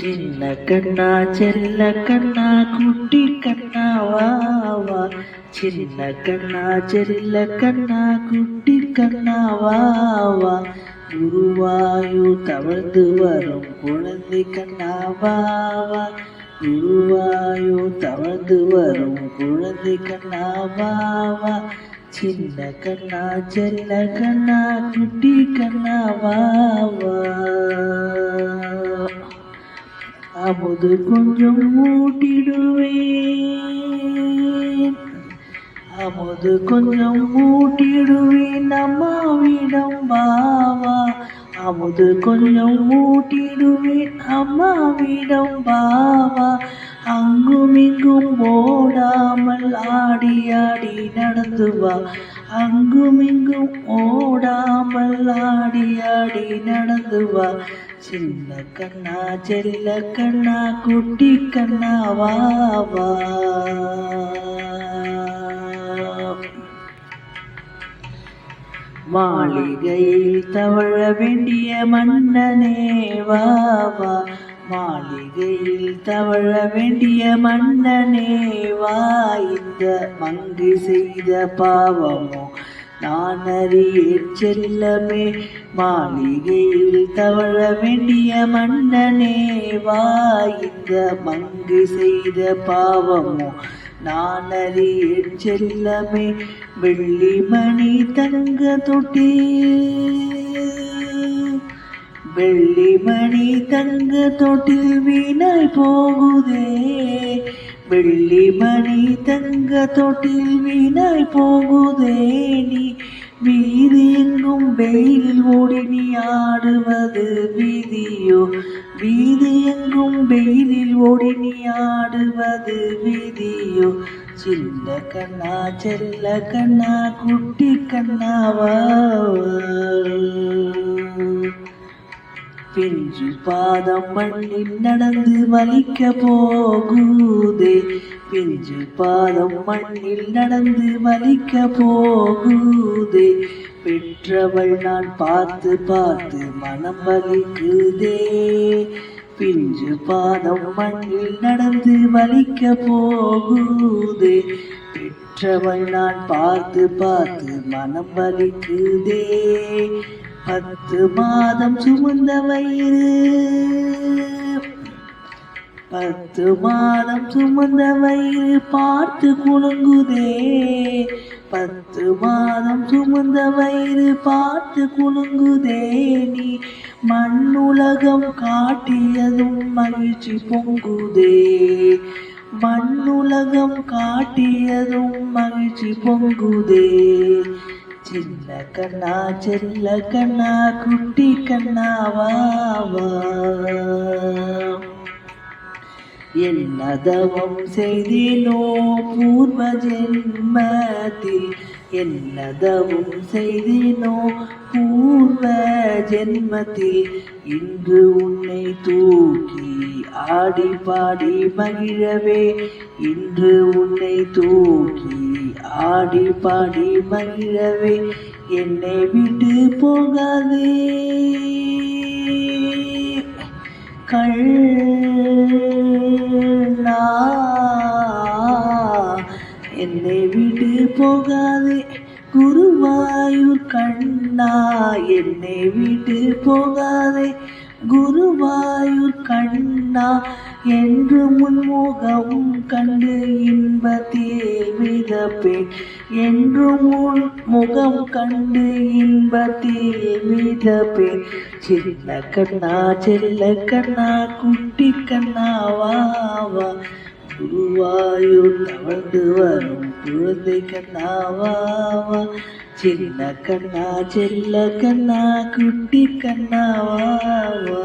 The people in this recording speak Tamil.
சின்ன கண்ணா செல்ல கண்ணா குட்டி கண்ணா வா வா சின்ன கண்ணா செல்ல கண்ணா குட்டி கண்ணா வா வா குருவாயூர் தவழ்ந்து வரும் குழந்தை கண்ணா வா வா குருவாயூர் தவழ்ந்து வரும் குழந்தை கண்ணா வா வா சின்ன கண்ணா செல்ல கண்ணா குட்டி கண்ணா வா வா அமுது கொஞ்சம் ஊட்டிடுவேன் அமுது கொஞ்சம் ஊட்டிடுவேன் அம்மாவிடம் பாவா. அமுது கொஞ்சம் ஊட்டிடுவேன் அம்மாவிடம் பாவா. அங்கும் இங்கும் ஓடாமல் ஆடி ஆடி நடந்து வா. அங்கும் இங்கும் ஓடாமல் ஆடி ஆடி நடந்து வா. சின்ன கண்ணா செல்ல கண்ணா குட்டி கண்ணா வாவா மாளிகையில் தவழ வேண்டிய மன்னனே வாவா மாளிகையில் தவழ வேண்டிய மன்னனே வா. இந்த மங்கை செய்த பாவமோ நான் அறியேன் செல்லமே மாளிகையில் தவழ வேண்டிய மன்னனே வா இந்த மங்கு செய்த பாவமோ நான் அறியேன் செல்லமே வெள்ளிமணி தங்க தொட்டி. வெள்ளிமணி தங்க தொட்டில் வீணாய் போகுதே வெள்ளிமணி தங்க எங்க தொட்டில் வீணாய் போகுதேனி வீதி எங்கும் வெயிலில் ஓடி நீ ஆடுவது வீதியோ. வீதி எங்கும் வெயிலில் ஓடி நீ ஆடுவது வீதியோ. சின்ன கண்ணா செல்ல கண்ணா குட்டி கண்ணாவா. பிஞ்சு பாதம் மண்ணில் நடந்து வலிக்க போகுதே. பிஞ்சு பாதம் மண்ணில் நடந்து வலிக்க போகுதே. பெற்றவள் நான் பார்த்து பார்த்து மனம் வலிக்குதே. பிஞ்சு பாதம் மண்ணில் நடந்து வலிக்க போகுதே. பெற்றவள் நான் பார்த்து பார்த்து மனம் வலிக்குதே. பத்து மாதம் சுமந்த வயிறு. பத்து மாதம் சுமந்த வயிறு பார்த்து குலுங்குதே. பத்து மாதம் சுமந்த வயிறு பார்த்து குலுங்குதே. நீ மண்ணுலகம் காட்டியதும் மகிழ்ச்சி பொங்குதே. மண்ணுலகம் காட்டியதும் மகிழ்ச்சி பொங்குதே. சின்ன கண்ணா செல்ல கண்ணா குட்டி கண்ணாவாவா என்னதவம் செய்தினோ பூர்வ ஜென்மத்தில்? என்னதவும் செய்தினோ பூர்வ ஜென்மத்தில்? இன்று உன்னை தூக்கி ஆடி பாடி மகிழவே இன்று உன்னை தூக்கி ஆடி பாடி மகிழவே என்னை விட்டு போகாதே. கண்ணா என்னை விட்டு போகாதே. குருவாயூர் கண்ணா என்னை விட்டு போகாதே. குருவாயூர் கண்ணா என்று முன்முகம் கண்டு இன்பத்தில் மிதப்பேன் என்று முன் முகம் கண்டு இன்பத்தில் மிதப்பேன் சின்ன கண்ணா செல்ல கண்ணா குட்டி கண்ணா வாவா வா. குருவாயூர் தவழ்ந்து வரும் குழந்தை கண்ணா வாவா சின்ன கண்ணா செல்ல கண்ணா குட்டி கண்ணா வாவா